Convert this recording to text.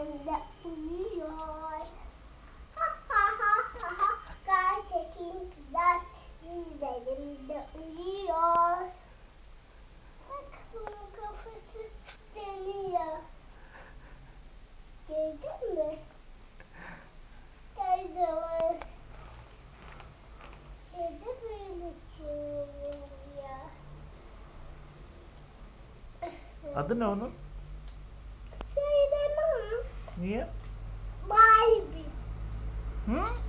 önünde uyuyor. Ha ha ha ha ha gerçekim biraz dizlerimde uyuyor. Bak bunun kafası dönüyor. Gördün mü? Gördüm. Gördü böyle çeviriyor. Adı ne onun? here? Baby. Hmm?